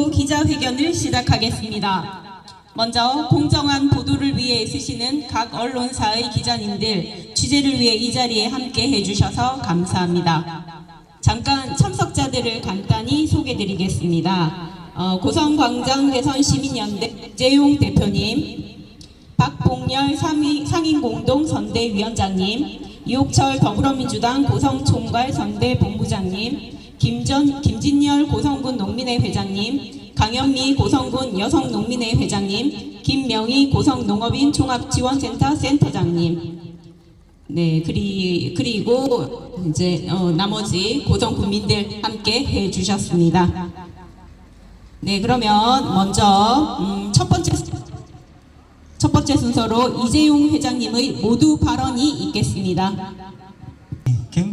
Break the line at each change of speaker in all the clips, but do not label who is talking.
2부 기자회견을 시작하겠습니다. 먼저 공정한 보도를 위해 애쓰시는 각 언론사의 기자님들 취재를 위해 이 자리에 함께 해주셔서 감사합니다. 잠깐 참석자들을 간단히 소개드리겠습니다. 어, 고성광장 대선 시민연대 재용 대표님, 박봉열 상위- 상인공동 선대위원장님, 이옥철 더불어민주당 고성총괄 선대본부장님, 김전, 김진열 고성군 농민회 회장님, 강현미 고성군 여성농민회 회장님, 김명희 고성농업인 종합지원센터 센터장님, 네, 그리, 그리고 이제 어, 나머지 고정 국민들 함께 해 주셨습니다. 네, 그러면 먼저 음, 첫 번째 첫 번째 순서로 이재용 회장님의 모두 발언이 있겠습니다.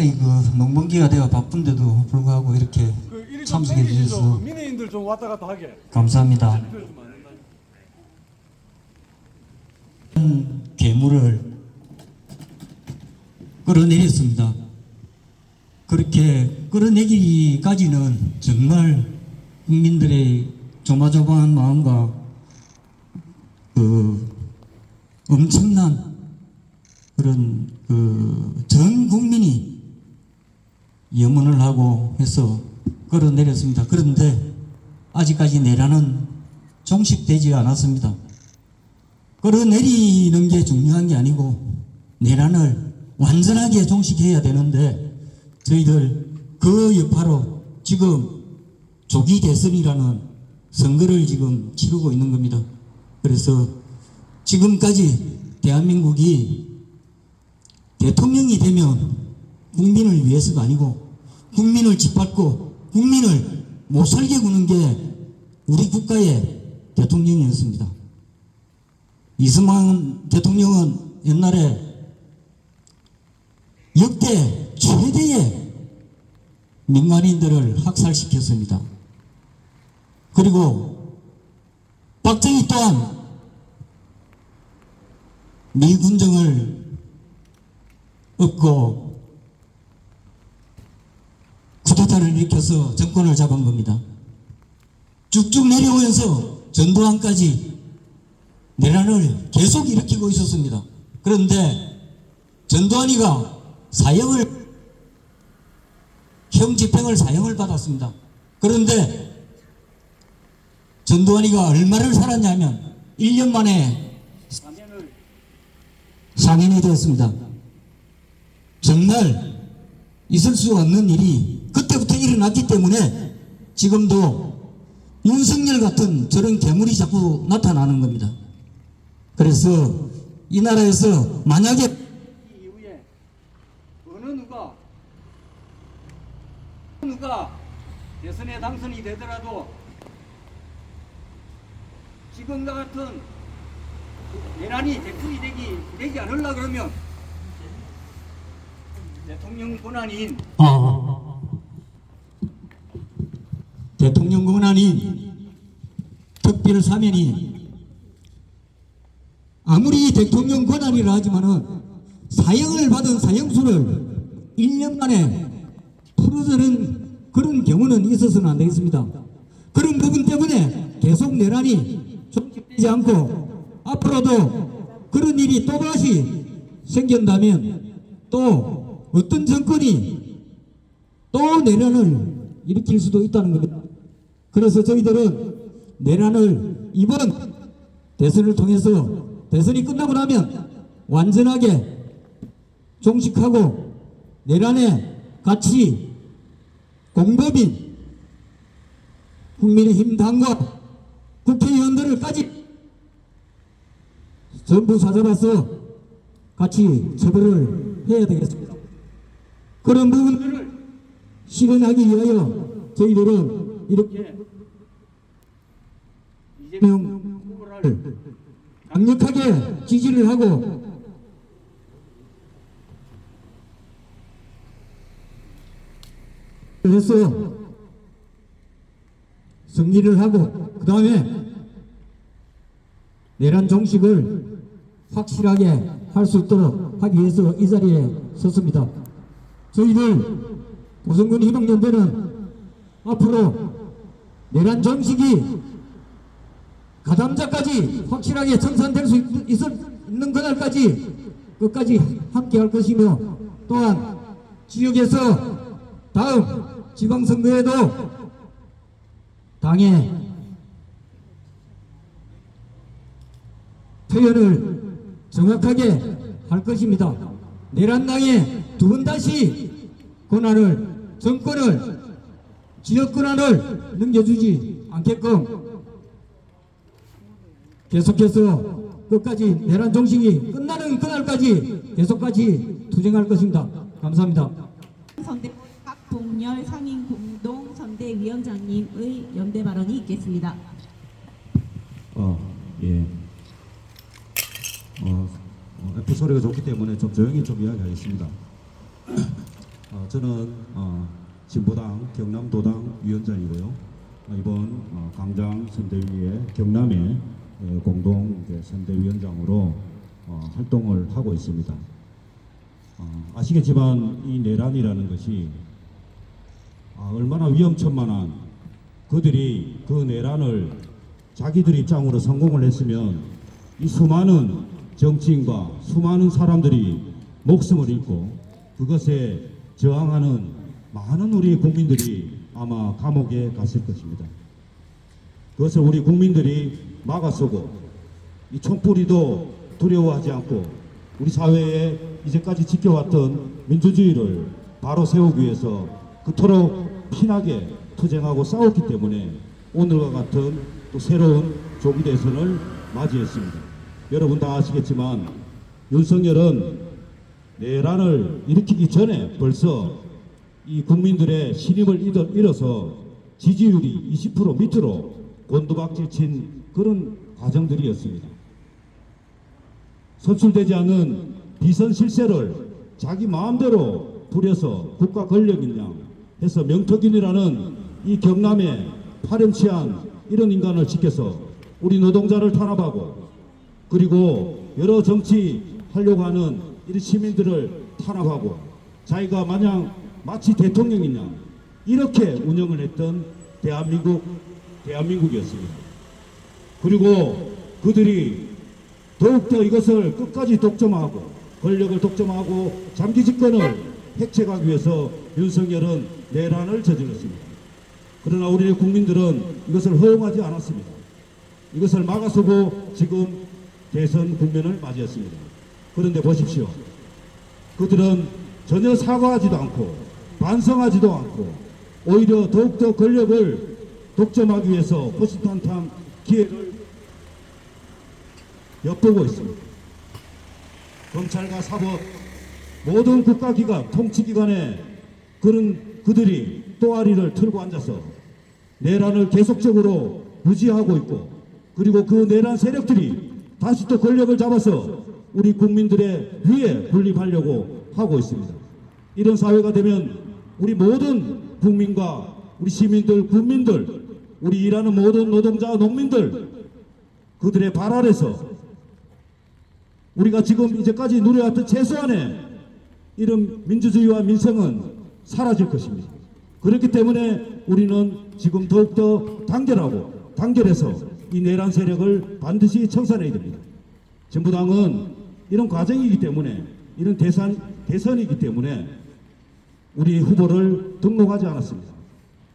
굉장히 그 농번기가 되어 바쁜데도 불구하고 이렇게
그
참석해. 주셔서
그 민의인들 좀 왔다 갔다 하게.
감사합니다. 괴물을 끌어내렸습니다. 그렇게 끌어내기까지는 정말 국민들의 조마조마한 마음과 그 엄청난 그런 그 전 국민이 염원을 하고 해서 끌어내렸습니다. 그런데 아직까지 내란은 종식되지 않았습니다. 끌어내리는 게 중요한 게 아니고 내란을 완전하게 종식해야 되는데 저희들 그 여파로 지금 조기 대선이라는 선거를 지금 치르고 있는 겁니다. 그래서 지금까지 대한민국이 대통령이 되면 국민을 위해서가 아니고 국민을 짓밟고 국민을 못 살게 구는 게 우리 국가의 대통령이었습니다. 이승만 대통령은 옛날에 역대 최대의 민간인들을 학살시켰습니다. 그리고 박정희 또한 미군정을 얻고 쿠데타를 일으켜서 정권을 잡은 겁니다. 쭉쭉 내려오면서 전두환까지 내란을 계속 일으키고 있었습니다. 그런데 전두환이가 사형을 형 집행을 사형을 받았습니다. 그런데 전두환이가 얼마를 살았냐면 1년 만에 상인이 되었습니다. 정말 있을 수 없는 일이 그때부터 일어났기 때문에 지금도 윤석열 같은 저런 괴물이 자꾸 나타나는 겁니다. 그래서 이 나라에서 만약에
이후에 어느 누가 어느 누가 대선에 당선이 되더라도 지금과 같은 내란이 대풀이 되기 되지 않으려 그러면 대통령 권한인
아, 대통령 권한이 특별 사면이 아무리 대통령 권한이라 하지만은 사형을 받은 사형수를 1년 만에 풀어주는 그런 경우는 있어서는 안 되겠습니다. 그런 부분 때문에 계속 내란이 종식되지 않고 앞으로도 그런 일이 또다시 생긴다면 또 어떤 정권이 또 내란을 일으킬 수도 있다는 겁니다. 그래서 저희들은 내란을 이번 대선을 통해서 대선이 끝나고 나면 완전하게 종식하고 내란의 가치 공법인 국민의힘 당과 국회의원들을까지 전부 사잡아서 같이 처벌을 해야 되겠습니다. 그런 부분들을 실현하기 위하여 저희들은 이렇게 이재명 후보를 강력하게 지지를 하고 해서 승리를 하고 그 다음에 내란 종식을 확실하게 할 수 있도록 하기 위해서 이 자리에 섰습니다. 저희들 고성군 희망연대는 앞으로 내란 정식이 가담자까지 확실하게 청산될 수 있, 있을, 있는 그날까지 끝까지 함께 할 것이며 또한 지역에서 다음 지방선거에도 당의 표현을 정확하게 할 것입니다. 내란당에 두 번 다시 권한을 정권을 지역 권한을 넘겨주지 않게끔 계속해서 끝까지 내란 정신이 끝나는 그날까지 계속까지 투쟁할 것입니다. 감사합니다.
선대 박동열 상인 공동 선대위원장님의 연대 발언이 있겠습니다.
어, 예. 어, 어, F 소리가 좋기 때문에 좀 조용히 좀 이야기하겠습니다. 어, 저는 어, 진보당 경남도당 위원장이고요. 어, 이번 어, 강장 선대위의 경남의 예, 공동 선대위원장으로 어, 활동을 하고 있습니다. 어, 아시겠지만 이 내란이라는 것이 아, 얼마나 위험천만한 그들이 그 내란을 자기들 입장으로 성공을 했으면 이 수많은 정치인과 수많은 사람들이 목숨을 잃고 그것에 저항하는 많은 우리 국민들이 아마 감옥에 갔을 것입니다. 그것을 우리 국민들이 막아서고 이 총뿌리도 두려워하지 않고 우리 사회에 이제까지 지켜왔던 민주주의를 바로 세우기 위해서 그토록 피나게 투쟁하고 싸웠기 때문에 오늘과 같은 또 새로운 조기 대선을 맞이했습니다. 여러분 다 아시겠지만 윤석열은 내란을 일으키기 전에 벌써 이 국민들의 신임을 잃어- 잃어서 지지율이 20% 밑으로 곤두박질 친 그런 과정들이었습니다. 선출되지 않는 비선 실세를 자기 마음대로 부려서 국가 권력인 양 해서 명태균이라는 이 경남의 파렴치한 이런 인간을 지켜서 우리 노동자를 탄압하고 그리고 여러 정치 하려고 하는 이 시민들을 탄압하고 자기가 마냥 마치 대통령이냐 이렇게 운영을 했던 대한민국 대한민국이었습니다. 그리고 그들이 더욱더 이것을 끝까지 독점하고 권력을 독점하고 장기 집권을 획책하기 위해서 윤석열은 내란을 저질렀습니다. 그러나 우리 국민들은 이것을 허용하지 않았습니다. 이것을 막아서고 지금 대선 국면을 맞이했습니다. 그런데 보십시오. 그들은 전혀 사과하지도 않고 반성하지도 않고 오히려 더욱더 권력을 독점하기 위해서 호시탄탄 기회를 엿보고 있습니다. 검찰과 사법 모든 국가기관 통치기관에 그런 그들이 또아리를 틀고 앉아서 내란을 계속적으로 유지하고 있고 그리고 그 내란 세력들이 다시 또 권력을 잡아서 우리 국민들의 위에 군립하려고 하고 있습니다. 이런 사회가 되면 우리 모든 국민과 우리 시민들, 국민들, 우리 일하는 모든 노동자, 농민들 그들의 발 아래서 우리가 지금 이제까지 누려왔던 최소한의 이런 민주주의와 민생은 사라질 것입니다. 그렇기 때문에 우리는 지금 더욱더 단결하고 단결해서 이 내란 세력을 반드시 청산해야 됩니다. 정부당은 이런 과정이기 때문에 이런 대선, 대선이기 때문에 우리 후보를 등록하지 않았습니다.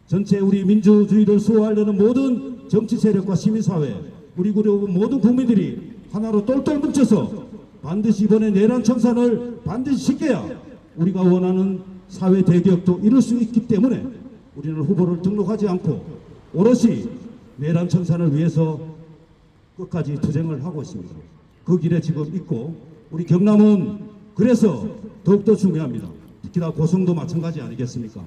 전체 우리 민주주의를 수호하려는 모든 정치 세력과 시민사회, 우리 그리고 모든 국민들이 하나로 똘똘 뭉쳐서 반드시 이번에 내란 청산을 반드시 시켜야 우리가 원하는 사회 대격도 이룰 수 있기 때문에 우리는 후보를 등록하지 않고 오롯이 내란 청산을 위해서 끝까지 투쟁을 하고 있습니다. 그 길에 지금 있고 우리 경남은 그래서 더욱더 중요합니다. 특히나 고성도 마찬가지 아니겠습니까?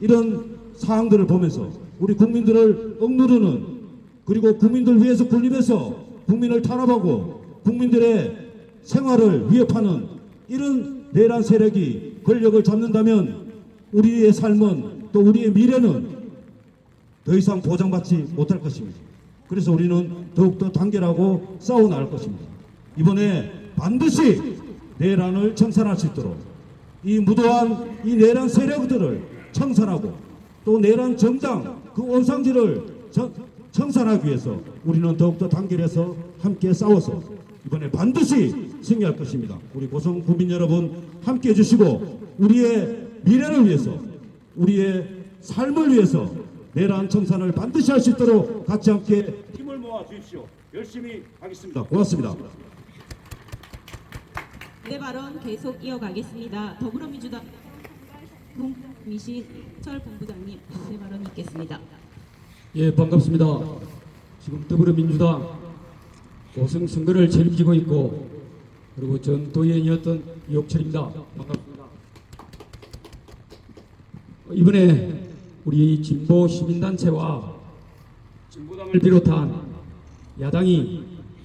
이런 사항들을 보면서 우리 국민들을 억누르는 그리고 국민들 위해서 군림해서 국민을 탄압하고 국민들의 생활을 위협하는 이런 내란 세력이 권력을 잡는다면 우리의 삶은 또 우리의 미래는 더 이상 보장받지 못할 것입니다. 그래서 우리는 더욱더 단결하고 싸워 나갈 것입니다. 이번에 반드시 내란을 청산할 수 있도록 이 무도한 이 내란 세력들을 청산하고 또또 내란 정당 그 원상지를 정- 청산하기 위해서 우리는 더욱더 단결해서 함께 싸워서 이번에 반드시 승리할 것입니다. 우리 고성 국민 여러분 함께 해주시고 우리의 미래를 위해서 우리의 삶을 위해서 내란 청산을 반드시 할 수 있도록 같이 함께 힘을 모아 주십시오. 열심히 하겠습니다. 고맙습니다.
네 발언 계속 이어가겠습니다. 더불어민주당 동미신 철 본부장님 네 발언 있겠습니다.
예, 반갑습니다. 지금 더불어민주당 고성 선거를 책임지고 있고 그리고 전도연이었던 이옥철입니다. 반갑습니다. 이번에 우리 진보 시민단체와 진보당을 비롯한 야당이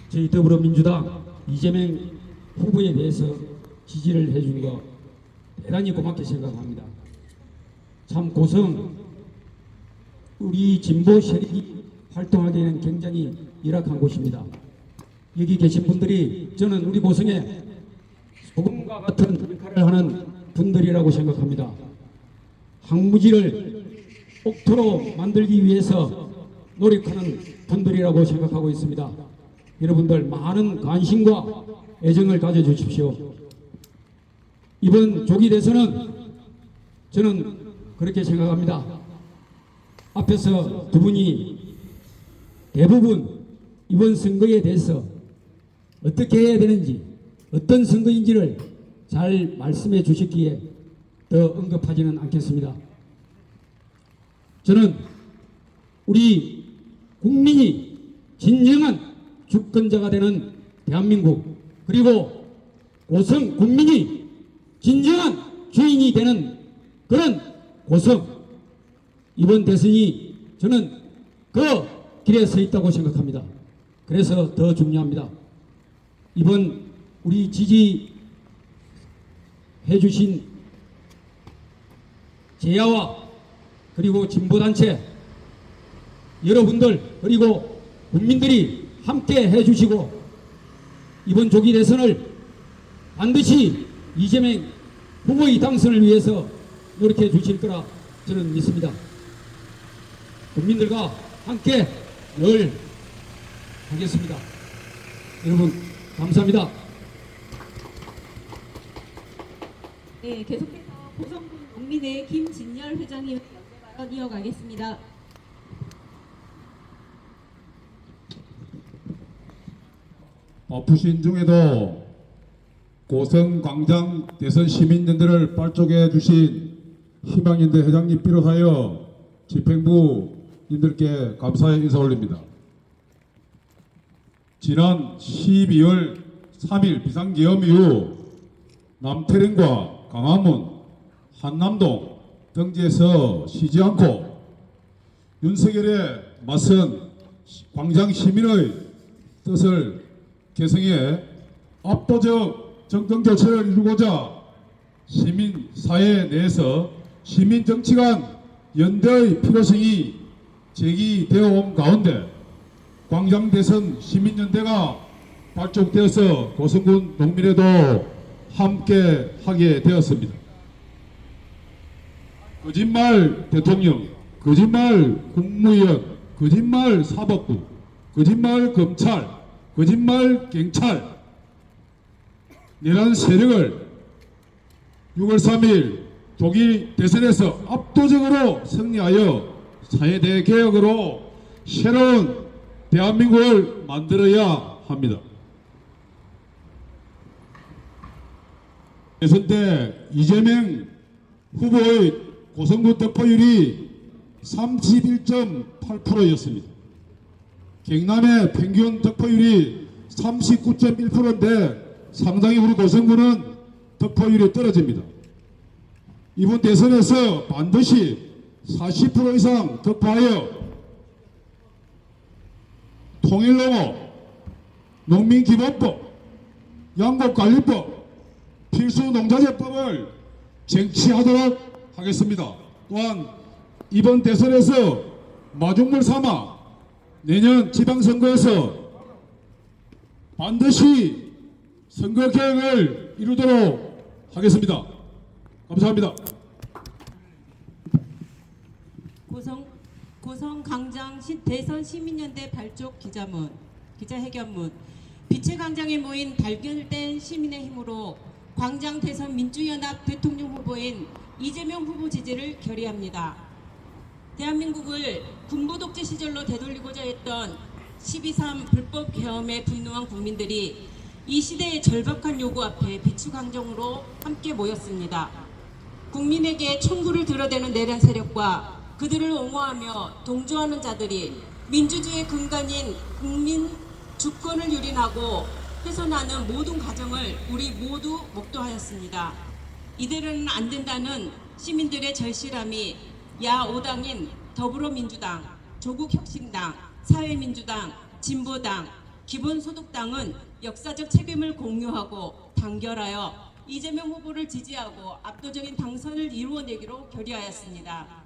저희 더불어민주당 이재명 후보에 대해서 지지를 해준 거 대단히 고맙게 생각합니다. 참 고성 우리 진보 세력이 활동하기에는 굉장히 열악한 곳입니다. 여기 계신 분들이 저는 우리 고성에 소금과 같은 역할을 하는 분들이라고 생각합니다. 항무지를 옥토로 만들기 위해서 노력하는 분들이라고 생각하고 있습니다. 여러분들 많은 관심과 애정을 가져주십시오. 이번 조기 대선은 저는 그렇게 생각합니다. 앞에서 두 분이 대부분 이번 선거에 대해서 어떻게 해야 되는지 어떤 선거인지를 잘 말씀해 주셨기에 더 언급하지는 않겠습니다. 저는 우리 국민이 진정한 주권자가 되는 대한민국 그리고 고성 국민이 진정한 주인이 되는 그런 고성 이번 대선이 저는 그 길에 서 있다고 생각합니다. 그래서 더 중요합니다. 이번 우리 지지해 주신 제야와 그리고 진보단체 여러분들 그리고 국민들이 함께 해주시고 이번 조기 대선을 반드시 이재명 후보의 당선을 위해서 노력해 주실 거라 저는 믿습니다. 국민들과 함께 늘 하겠습니다. 여러분 감사합니다.
네, 계속해서 고성군 국민의 김진열 회장님 연대 발언 이어가겠습니다.
바쁘신 중에도 고성 광장 대선 시민연대를 발족해 주신 희망연대 회장님 비롯하여 집행부님들께 감사의 인사 올립니다. 지난 12월 3일 비상계엄 이후 남태릉과 강화문, 한남동 등지에서 쉬지 않고 윤석열의 맞선 광장 시민의 뜻을 개성에 압도적 정권 교체를 이루고자 시민 사회 내에서 시민 정치 간 연대의 필요성이 제기되어 온 가운데 광장 대선 시민연대가 발족되어서 고성군 농민회도 함께 하게 되었습니다. 거짓말 대통령, 거짓말 국무위원, 거짓말 사법부, 거짓말 검찰, 거짓말 경찰 내란 세력을 6월 3일 독일 대선에서 압도적으로 승리하여 사회대 개혁으로 새로운 대한민국을 만들어야 합니다. 대선 때 이재명 후보의 고성구 득표율이 31.8%였습니다. 경남의 평균 득표율이 39.1%인데 상당히 우리 고성구는 득표율이 떨어집니다. 이번 대선에서 반드시 40% 이상 득표하여 통일농업, 농민기본법, 양곡관리법, 필수농자재법을 쟁취하도록 하겠습니다. 또한 이번 대선에서 마중물 삼아 내년 지방선거에서 반드시 선거 개혁을 이루도록 하겠습니다. 감사합니다.
고성 고성 강장 시- 대선 시민연대 발족 기자문 기자회견문 빛의 광장에 모인 발견된 시민의 힘으로 광장 대선 민주연합 대통령 후보인 이재명 후보 지지를 결의합니다. 대한민국을 군부 독재 시절로 되돌리고자 했던 12.3 불법 계엄에 분노한 국민들이 이 시대의 절박한 요구 앞에 비추광정으로 함께 모였습니다. 국민에게 총구를 들어대는 내란 세력과 그들을 옹호하며 동조하는 자들이 민주주의의 근간인 국민 주권을 유린하고 훼손하는 모든 과정을 우리 모두 목도하였습니다. 이대로는 안 된다는 시민들의 절실함이 야5당인 더불어민주당, 조국혁신당, 사회민주당, 진보당, 기본소득당은 역사적 책임을 공유하고 단결하여 이재명 후보를 지지하고 압도적인 당선을 이루어내기로 결의하였습니다.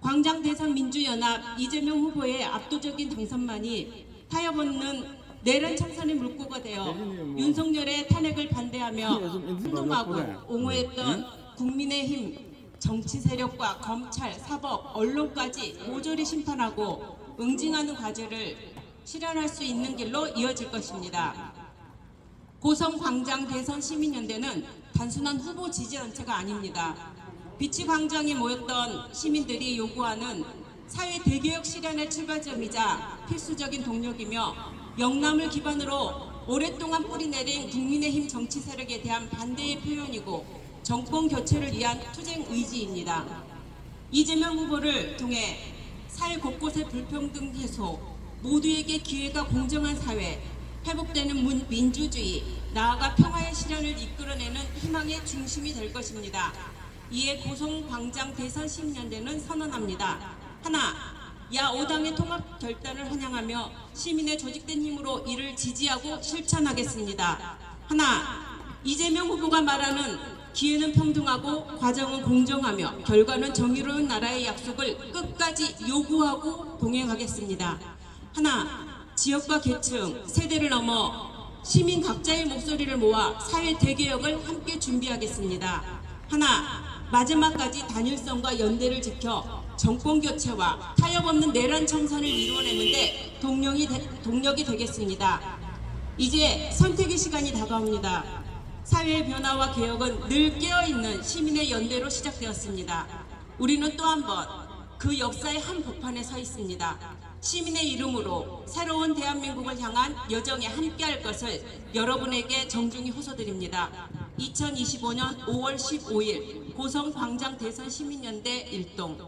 광장 대선 민주연합 이재명 후보의 압도적인 당선만이 타협 없는 내란 청산의 물꼬가 되어 윤석열의 탄핵을 반대하며 운동하고 옹호했던 국민의힘 정치 세력과 검찰, 사법, 언론까지 모조리 심판하고 응징하는 과제를 실현할 수 있는 길로 이어질 것입니다. 고성 광장 대선 시민연대는 단순한 후보 지지 단체가 아닙니다. 비치 광장에 모였던 시민들이 요구하는 사회 대개혁 실현의 출발점이자 필수적인 동력이며 영남을 기반으로 오랫동안 뿌리내린 국민의힘 정치 세력에 대한 반대의 표현이고 정권 교체를 위한 투쟁 의지입니다. 이재명 후보를 통해 사회 곳곳의 불평등 해소, 모두에게 기회가 공정한 사회, 회복되는 문- 민주주의, 나아가 평화의 실현을 이끌어내는 희망의 중심이 될 것입니다. 이에 고성 광장 대선 시민연대는 선언합니다. 하나, 야 5당의 통합 결단을 환영하며 시민의 조직된 힘으로 이를 지지하고 실천하겠습니다. 하나, 이재명 후보가 말하는 기회는 평등하고 과정은 공정하며 결과는 정의로운 나라의 약속을 끝까지 요구하고 동행하겠습니다. 하나, 지역과 계층, 세대를 넘어 시민 각자의 목소리를 모아 사회 대개혁을 함께 준비하겠습니다. 하나, 마지막까지 단일성과 연대를 지켜 정권 교체와 타협 없는 내란 청산을 이루어내는데 동력이, 되, 동력이 되겠습니다. 이제 선택의 시간이 다가옵니다. 사회의 변화와 개혁은 늘 깨어있는 시민의 연대로 시작되었습니다. 우리는 또 한 번 그 역사의 한 복판에 서 있습니다. 시민의 이름으로 새로운 대한민국을 향한 여정에 함께할 것을 여러분에게 정중히 호소드립니다. 2025년 5월 15일 고성 광장 대선 시민연대 일동